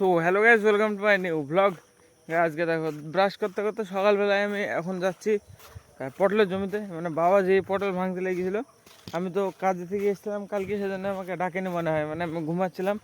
So hello guys welcome to my new blog আজকে দেখো brush করতে করতে সকালবেলায় আমি এখন যাচ্ছি পটলের জমিতে। মানে বাবা যে পটল ভাঙতে লেগেছিল, আমি তো কাজে থেকে এসেছিলাম, কালকে সেজন্য আমাকে ডাকেনি মনে হয়। মানে আমি ঘুমাচ্ছিলাম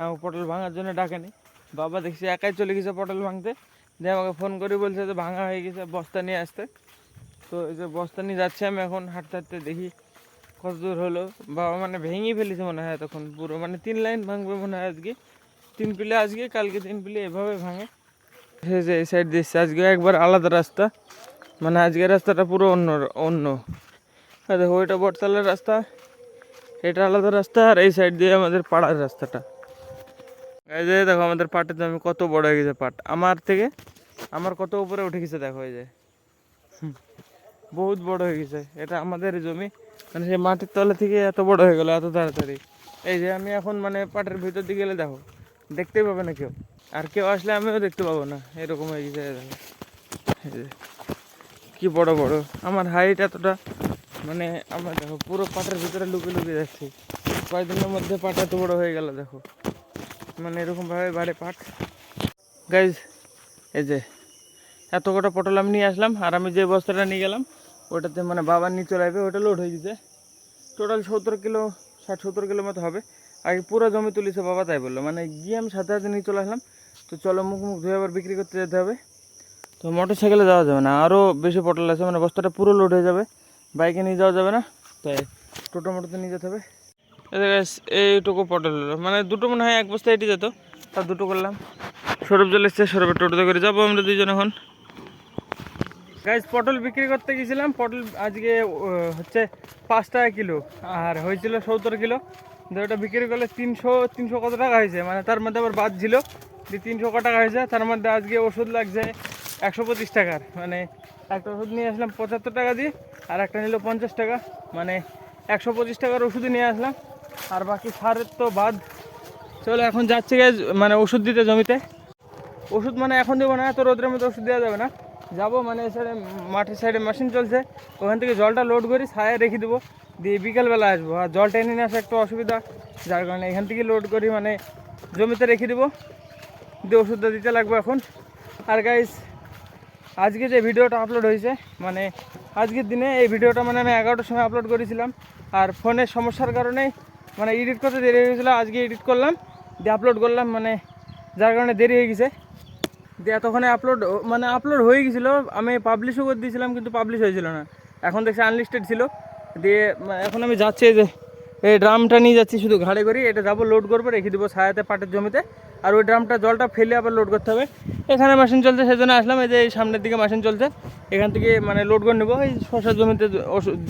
আমাকে পটল ভাঙার জন্য ডাকেনি। বাবা দেখছি একাই চলে গেছে পটল ভাঙতে। দিয়ে আমাকে ফোন করে বলছে যে ভাঙা হয়ে গেছে, বস্তা নিয়ে আসতে। তো এই যে বস্তা নিয়ে যাচ্ছি আমি এখন, হাঁটতে হাঁটতে দেখি কত দূর হলো। বাবা মানে ভেঙেই ফেলেছে মনে হয় তখন পুরো মানে তিন লাইন ভাঙবে মনে হয় আজকে। তিন পিলে আজকে কালকে তিন পিলে এভাবে ভাঙে। সে যে এই সাইড দিচ্ছে আজকে একবার আলাদা রাস্তা। মানে আজকের রাস্তাটা পুরো অন্য অন্য। আর দেখো ওইটা বটতলার রাস্তা এটা আলাদা রাস্তা আর এই সাইড দিয়ে আমাদের পাড়ার রাস্তাটা। এই যে দেখো আমাদের পাটের জমি কত বড় হয়ে গেছে পাট। আমার থেকে আমার কত উপরে উঠে গেছে দেখো এই যে। হুম, বহুত বড় হয়ে গেছে। এটা আমাদের জমি। মানে সেই মাটির তলা থেকে এত বড় হয়ে গেল এত তাড়াতাড়ি। এই যে আমি এখন মানে পাটের ভিতর দিকে গেলে দেখো দেখতেই পাবে না কেউ। আর কেউ আসলে আমিও দেখতে পাবো না। এরকম হয়ে গেছে। কি বড় বড়। আমার হাইট এতটা মানে আমরা দেখো, পুরো পাটের ভিতরে লুকে লুকিয়ে যাচ্ছি। কয়েকদিনের মধ্যে পাট এত বড় হয়ে গেল, দেখো। মানে এরকমভাবে বাড়ে পাট। গাইজ এই যে, এত কটা পটল আমি নিয়ে আসলাম, আর আমি যে বস্তাটা নিয়ে গেলাম, ওটাতে মানে বাবা নিয়ে চলে ওটা লোড হয়ে গেছে। টোটাল সত্তর কিলো, ষাট সত্তর কিলো মতো হবে। আগে পুরো জমি তুলিছে, বাবা তাই বলল। মানে গিয়ে আমি সাথে সাথে নিয়ে চলে আসলাম। তো চলো মুখ মুখ ধুয়ে আবার বিক্রি করতে যেতে হবে। তো মোটর সাইকেলে যাওয়া যাবে না। আরও বেশি পটল আছে মানে বস্তাটা পুরো লোড হয়ে যাবে। বাইকে নিয়ে যাওয়া যাবে না। তাই টোটো মোটোতে নিয়ে যেতে হবে। এইটুকু পটল হলো। মানে দুটো মনে হয় এক বস্তা এটি যেত। তার দুটো করলাম। সৌরভ চলে এসছে, সৌরভের টোটোতে করে যাব আমরা দুজন এখন। গাইজ পটল বিক্রি করতে গেছিলাম। পটল আজকে হচ্ছে পাঁচ টাকা কিলো। আর হয়েছিল সত্তর কিলো। ওটা বিক্রি করলে তিনশো তিনশো কত টাকা হয়েছে? মানে তার মধ্যে আবার বাদ ছিল যে তিনশো কত টাকা হয়েছে, তার মধ্যে আজকে ওষুধ লাগছে একশো পঁচিশ টাকার। মানে একটা ওষুধ নিয়ে আসলাম পঁচাত্তর টাকা দিয়ে, আর একটা নিল পঞ্চাশ টাকা। মানে একশো পঁচিশ টাকার ওষুধই নিয়ে আসলাম। আর বাকি সারের তো বাদ। চলো এখন যাচ্ছে মানে ওষুধ দিতে জমিতে। ওষুধ মানে এখন দেবো না, এত রোদের মধ্যে ওষুধ দেওয়া যাবে না। যাব মানে সাইডে মাঠের সাইডে মেশিন চলছে। ওখান থেকে জলটা লোড করি ছায়া রেখে দেবো। দিয়ে বিকালবেলা আসব। আর জল টেনে নিয়ে আসা একটু অসুবিধা, যার কারণে এখান থেকে লোড করি মানে জমিতে রেখে দেবো। দিয়ে ওষুধটা দিতে লাগবে এখন। আর গাইস আজকে যে ভিডিওটা আপলোড হয়েছে মানে আজকের দিনে এই ভিডিওটা মানে আমি এগারোটার সময় আপলোড করেছিলাম। আর ফোনের সমস্যার কারণে মানে এডিট করতে দেরি হয়ে গেছিল, আজকে এডিট করলাম। দিয়ে আপলোড করলাম মানে যার কারণে দেরি হয়ে গেছে। দিয়ে এতক্ষণে আপলোড মানে আপলোড হয়ে গেছিল। আমি পাবলিশও করে দিয়েছিলাম, কিন্তু পাবলিশ হয়েছিল না। এখন দেখছি আনলিস্টেড ছিল। দিয়ে এখন আমি যাচ্ছি যে, এই ড্রামটা নিয়ে যাচ্ছি শুধু ঘাড়ে করি এটা যাব লোড করব, রেখে দেবো ছায়াতে পাটের জমিতে। আর ওই ড্রামটা, জলটা ফেলে আবার লোড করতে হবে। এখানে মেশিন চলছে, সেজন্য আসলাম। এই যে এই সামনের দিকে মেশিন চলছে। এখান থেকে মানে লোড করে নেব। এই শশার জমিতে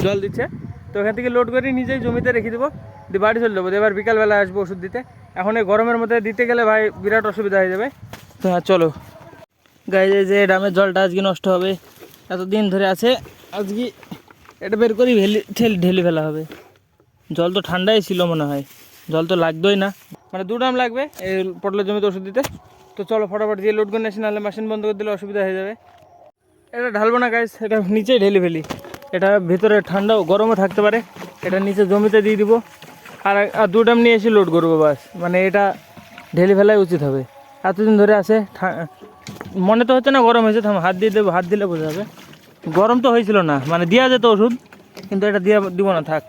জল দিচ্ছে। তো এখান থেকে লোড করে নিজেই জমিতে রেখে দেবো। দিয়ে বাড়ি চলে যাব। এবার বিকালবেলা আসব ওষুধ দিতে। এখন এই গরমের মধ্যে দিতে গেলে ভাই বিরাট অসুবিধা হয়ে যাবে। তো হ্যাঁ চলো। গাইজে যে ড্রামের জলটা আজকে নষ্ট হবে। এতদিন ধরে আছে, আজকে এটা বের করি ভেলি ঠেলে ঢেলে ফেলা হবে। জল তো ঠান্ডাই ছিল মনে হয়। জল তো লাগতোই না। মানে দু ড্রাম লাগবে এই পটলের জমিতে ওষুধ দিতে। তো চলো ফটাফট দিয়ে লোড করে নিয়েছি নাহলে মেশিন বন্ধ করে দিলে অসুবিধা হয়ে যাবে। এটা ঢালবো না গাইস এটা নিচেই ঢেলে ফেলি। এটা ভিতরে ঠান্ডাও গরমও থাকতে পারে। এটা নিচে জমিতে দিয়ে দিব। আর আর দু ড্রাম নিয়ে এসে লোড করব বাস। মানে এটা ঢেলে ফেলাই উচিত হবে। এতদিন ধরে আছে মনে তো হচ্ছে না গরম হয়েছে হাত দিয়ে দেবো, হাত দিলে বোঝা যাবে। গরম তো হয়েছিল না মানে দেওয়া যেত ওষুধ, কিন্তু এটা দিয়া দিব না, থাক।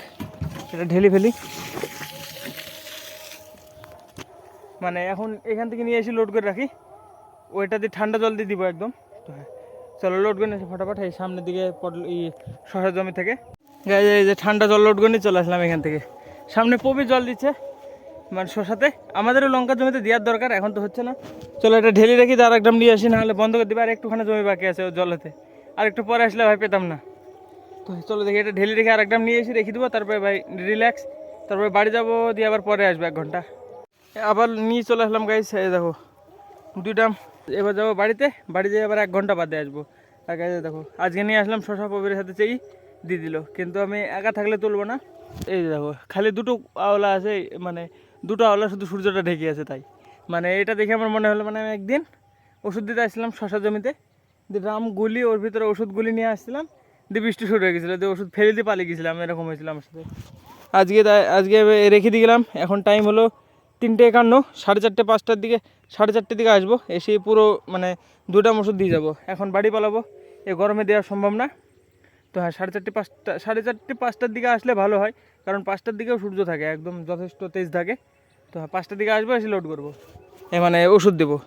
এটা ঢেলে ফেলি। মানে এখন এখান থেকে নিয়ে এসে লোড করে রাখি। ওইটা দিয়ে ঠান্ডা জল দিয়ে দিব একদম। হ্যাঁ চলো লোড করে নিয়েছি ফটাফট, এই সামনের দিকে এই শশার জমি থেকে। গায়ে যে ঠান্ডা জল লোড করে নিয়ে চলে আসলাম এখান থেকে। সামনে পবির জল দিচ্ছে। মানে শশাতে আমাদেরও লঙ্কা জমিতে দেওয়ার দরকার, এখন তো হচ্ছে না। চলো এটা ঢেলে রেখে আর একদম নিয়ে আসি, নাহলে বন্ধ করে দিবে, আর একটুখানি জমি বাকি আছে ও জলেতে। আর একটু পরে আসলে ভাই পেতাম না। তো চলো দেখি, এটা ঢেলে রেখে আর একদম নিয়ে এসে রেখে দেবো, তারপরে ভাই রিল্যাক্স তারপরে বাড়ি যাব, দিয়ে আবার পরে আসবে এক ঘণ্টা। আবার নিয়ে চলে আসলাম গাইস দেখো দুইটা এবার যাব বাড়িতে, বাড়ি যেয়ে আবার এক ঘণ্টা বাদে আসব। আর গাইজ দেখো, আজকে নিয়ে আসলাম শশা পবিরের সাথে চেয়ে দিয়ে দিল। কিন্তু আমি একা থাকলে তুলবো না। এই দেখো, খালি দুটো আওলা আছে মানে দুটো আওলা শুধু সূর্যটা ঢেকে আছে তাই। মানে এটা দেখে আমার মনে হলো মানে আমি একদিন ওষুধ দিতে আসছিলাম শশা জমিতে। দিয়ে ড্রাম গুলি, ওর ভিতরে ওষুধ গুলি নিয়ে আসছিলাম। দিয়ে বৃষ্টি শুরু হয়ে গেছিল, দিয়ে ওষুধ ফেলে দিয়ে পালিয়ে গেছিলাম, এরকম হয়েছিল আমার সাথে। আজকে আজকে রেখে দিয়ে গেলাম, এখন টাইম হলো তিনটে একান্ন, সাড়ে চারটে, পাঁচটার দিকে, সাড়ে চারটের দিকে আসব, এসে পুরো মানে দুটা ওষুধ দিয়ে যাব। এখন বাড়ি পালাবো, এ গরমে দেওয়া সম্ভব না। তো হ্যাঁ সাড়ে চারটে, পাঁচটা, সাড়ে চারটে, পাঁচটার দিকে আসলে ভালো হয়, কারণ পাঁচটার দিকেও সূর্য থাকে, একদম যথেষ্ট তেজ থাকে। তো হ্যাঁ পাঁচটার দিকে আসব, এসে লোড করব। এ মানে ওষুধ দেবো।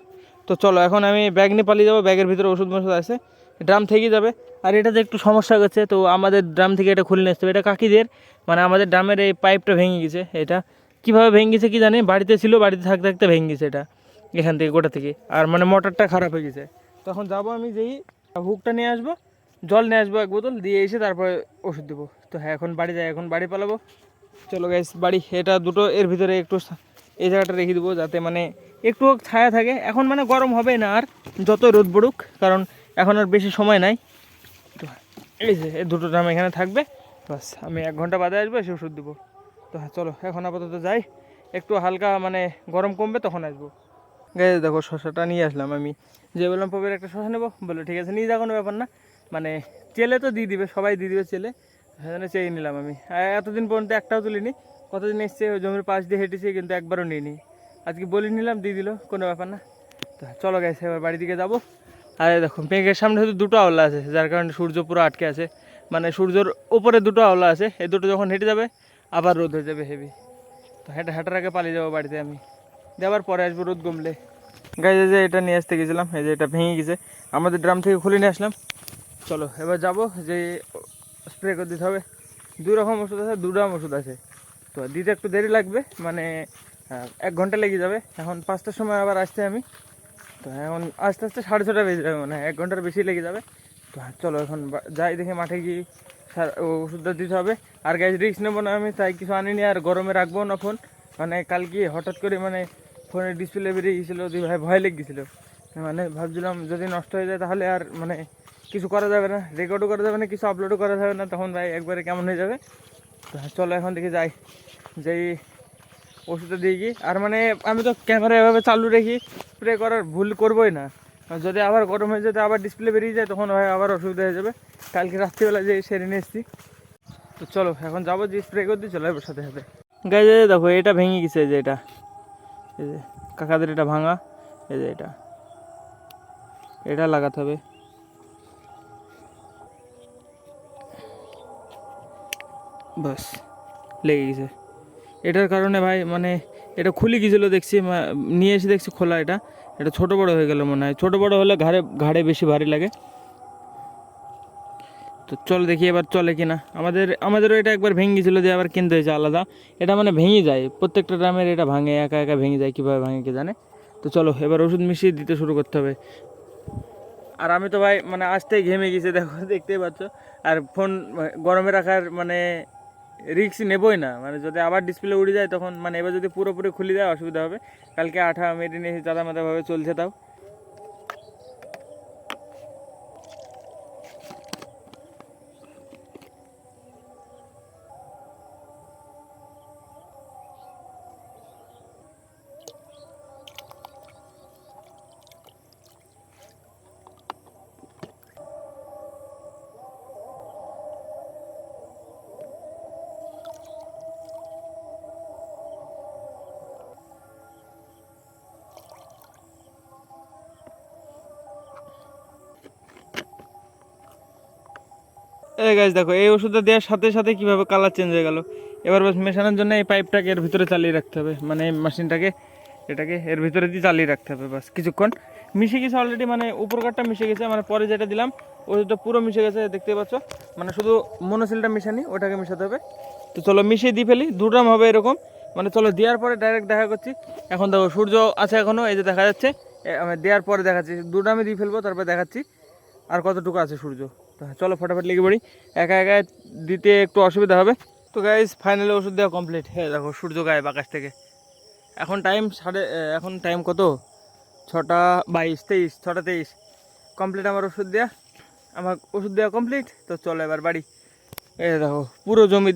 তো চলো, এখন আমি ব্যাগ নিয়ে পালিয়ে যাব ব্যাগের ভিতরে ওষুধ মষুধ আছে। ড্রাম থেকেই যাবে। আর এটাতে একটু সমস্যা হচ্ছে, তো আমাদের ড্রাম থেকে এটা খুলে নিয়ে আসতে হবে। এটা কাকিদের মানে আমাদের ড্রামের এই পাইপটা ভেঙে গেছে, এটা। কীভাবে ভেঙে গেছে কি জানি, বাড়িতে ছিল, বাড়িতে থাকতে থাকতে ভেঙে গেছে এটা, এখান থেকে, গোটা থেকে। আর মানে মোটরটা খারাপ হয়ে গেছে। তখন যাব আমি যেই হুকটা নিয়ে আসব, জল নিয়ে আসব এক বোতল, দিয়ে এসে তারপরে ওষুধ দেবো। তো হ্যাঁ এখন বাড়ি যাই, এখন বাড়ি পালাবো। চলো গাইস বাড়ি। এটা দুটো, এর ভিতরে একটু এই জায়গাটা রেখে দেবো যাতে মানে একটু ছায়া থাকে। এখন মানে গরম হবে না আর যত রোদ পড়ুক, কারণ এখন আর বেশি সময় নাই। তো এই যে দুটো ড্রাম এখানে থাকবে। বাস, আমি এক ঘণ্টা বাদে আসব, এসে ওষুধ দেবো। তো হ্যাঁ চলো, এখন আপাতত যাই। একটু হালকা মানে গরম কমবে, তখন আসব। গায়ে দেখো, শশাটা নিয়ে আসলাম আমি। যে বললাম পবের একটা শশা নেব। বলল, ঠিক আছে, নিয়ে যা কোনো ব্যাপার না। মানে চেলে তো দিয়ে দিবে, সবাই দিয়ে দিবে চেলে। সেখানে চেয়ে নিলাম আমি। এতদিন পর্যন্ত একটাও তুলিনি। কতদিন এসছে, ওই জমির পাশ দিয়ে হেঁটেছি কিন্তু একবারও নিইনি আজকে বলে নিলাম, দিয়ে দিল, কোনো ব্যাপার না। তো চলো গেছে এবার বাড়ির দিকে যাব। আর দেখো, মেঘের সামনে শুধু দুটো আওলা আছে, যার কারণে সূর্য পুরো আটকে আছে। মানে সূর্যর ওপরে দুটো আওলা আছে, এই দুটো যখন হেঁটে যাবে, আবার রোদ হয়ে যাবে হেভি তো হেঁটে হেঁটার আগে পালিয়ে যাব বাড়িতে আমি। আবার পরে আসব রোদ কমলে। গাইজে যে এটা নিয়ে আসতে গেছিলাম, এই যে এটা ভেঙে গেছে। আমাদের ড্রাম থেকে খুলে নিয়ে আসলাম। চলো, এবার যাব, যে স্প্রে করে দিতে হবে। দুই রকম ওষুধ আছে দুরকম ওষুধ আছে। তো দিতে একটু দেরি লাগবে মানে এক ঘণ্টা লেগে যাবে। এখন পাঁচটার সময় আবার আসতে আমি। তো এখন আস্তে আস্তে সাড়ে ছটা বেজে যাবে মানে এক ঘণ্টার বেশি লেগে যাবে। তো চলো এখন যাই দেখে মাঠে গিয়ে সার- ওষুধটা দিতে হবে। আর গ্যাস রিক্স নেব না আমি, তাই কিছু আনিনি আর গরমে রাখব না ফোন মানে কালকে হঠাৎ করে মানে ফোনের ডিসপ্লে বেরিয়ে গেছিল দিয়ে ভাই ভয় লেগে গেছিল মানে ভাবছিলাম যদি নষ্ট হয়ে যায় তাহলে আর মানে কিছু করা যাবে না রেকর্ডও করা যাবে না, কিছু আপলোডও করা যাবে না, তখন ভাই একবারে কেমন হয়ে যাবে? চলো এখন দেখি যাই। যেই ওষুধটা দিয়ে গিয়ে। আর মানে আমি তো ক্যামেরা এভাবে চালু রেখি স্প্রে করার ভুল করবোই না। যদি আবার গরম হয়ে যেতে আবার ডিসপ্লে বেরিয়ে যায়, তখন ভাই আবার অসুবিধা হয়ে যাবে। কালকে রাত্রিবেলা যে সেরে নিয়ে এসেছি তো চলো, এখন যাব যে স্প্রে করে দিয়ে চলো এবার সাথে সাথে। গাই যে দেখো, এটা ভেঙে গেছে যে এটা। এই যে কাকাদের এটা ভাঙা, এই যে এটা। এটা লাগাতে হবে। বাস। লেগে গেছে। এটার কারণে ভাই মানে এটা খুলে গিয়েছিল দেখছি নিয়ে এসে দেখছি খোলা এটা। এটা ছোট বড় হয়ে গেল মনে হয়। ছোট বড় হলে ঘাড়ে ঘাড়ে বেশি ভারী লাগে। তো চল দেখি এবার চলে কিনা। আমাদের, আমাদেরও এটা একবার ভেঙে গেছিল দিয়ে আবার কিনতে হয়েছে আলাদা। এটা মানে ভেঙে যায়। প্রত্যেকটা ড্রামের এটা ভাঙে, একা একা ভেঙে যায়, কীভাবে ভাঙে কে জানে। তো চলো, এবার ওষুধ মিশিয়ে দিতে শুরু করতে হবে। আর আমি তো ভাই মানে আসতেই ঘেমে গেছি, দেখো, দেখতেই পাচ্ছ। আর ফোন গরমে রাখার মানে রিক্স নেবই না। মানে যদি আবার ডিসপ্লে উড়ে যায়, তখন মানে এবার যদি পুরোপুরি খুলে দেয় অসুবিধা হবে। কালকে আঠা মেরে নিয়ে চাঁদা মাদাভাবে চলছে তাও। এই গাছ দেখো, এই ওষুধটা দেওয়ার সাথে সাথে কীভাবে কালার চেঞ্জ হয়ে গেল? এবার বাস মেশানোর জন্য এই পাইপটাকে এর ভিতরে চালিয়ে রাখতে হবে। মানে এই মেশিনটাকে এটাকে এর ভিতরে দিয়ে চালিয়ে রাখতে হবে বাস কিছুক্ষণ। মিশে গেছে অলরেডি মানে উপরকারটা মিশে গেছে মানে পরে যেটা দিলাম, ওষুধটা পুরো মিশে গেছে, দেখতে পাচ্ছ? মানে শুধু মনোসিলটা মিশানি, ওটাকে মিশাতে হবে। তো চলো মিশিয়ে দিয়ে ফেলি দুটাম হবে এরকম। মানে চলো দেওয়ার পরে ডাইরেক্ট দেখা করছি। এখন দেখো, সূর্য আছে এখনও এই যে দেখা যাচ্ছে। আমি দেওয়ার পরে দেখাচ্ছি। দুটো আমি দিয়ে ফেলব, তারপরে দেখাচ্ছি। আর কতটুকু আছে সূর্য? চলো ফটাফট লেগে পড়ি। একা একা দিতে একটু অসুবিধা হবে। তো গাইজ ফাইনালি ওষুধ দেওয়া কমপ্লিট হ্যাঁ দেখো, সূর্য গায়ে আকাশ থেকে। এখন টাইম সাড়ে এখন টাইম কত? ছটা বাইশ, তেইশ, ছটা তেইশ। কমপ্লিট আমার ওষুধ দেওয়া আমার ওষুধ দেওয়া কমপ্লিট তো চলো এবার বাড়ি। এই দেখো, পুরো জমি,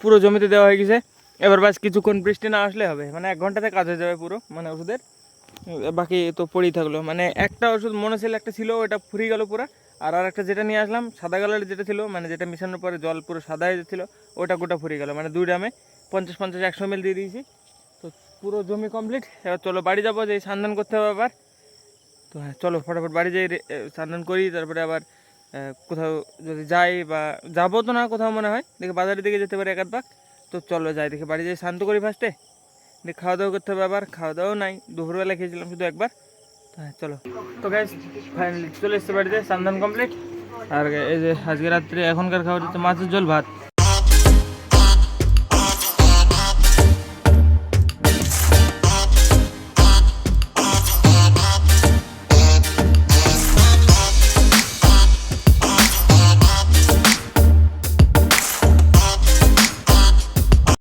পুরো জমিতে দেওয়া হয়ে গেছে। এবার বাস কিছুক্ষণ বৃষ্টি না আসলে হবে। মানে এক ঘন্টাতে কাজ হয়ে যাবে পুরো মানে ওষুধের। বাকি তো পড়েই থাকল। মানে একটা ওষুধ মনে ছিল, একটা ছিল, ওটা ফুরিয়ে গেল পুরো। আর আর একটা যেটা নিয়ে আসলাম সাদা কালারের যেটা ছিল মানে যেটা মিশানোর পরে জল পুরো সাদা হয়ে যাচ্ছিল ওটা গোটা ফুরিয়ে গেল। মানে দুই ড্রামে পঞ্চাশ পঞ্চাশ একশো মিল দিয়ে দিয়েছি। তো পুরো জমি কমপ্লিট এবার চলো বাড়ি যাব যে সান্ধান করতে হবে আবার। তো হ্যাঁ চলো ফটাফট বাড়ি যাই এ, করি তারপরে আবার কোথাও যদি যাই বা যাব তো না কোথাও মনে হয় দেখে বাজারের দিকে যেতে পারি এক আধ তো চলো যাই দেখে বাড়ি যাই শান্ত করি ফার্স্টে দেখে খাওয়া দাওয়া করতে হবে আবার খাওয়া দাওয়াও নাই দুপুরবেলা খেয়েছিলাম শুধু একবার। হ্যাঁ চলো। তো গ্যাস ফাইনালি চলে এসছে বাড়িতে, সান্ধান কমপ্লিট আর এই যে আজকে রাত্রে এখনকার খাবার হচ্ছে মাছের ঝোল ভাত।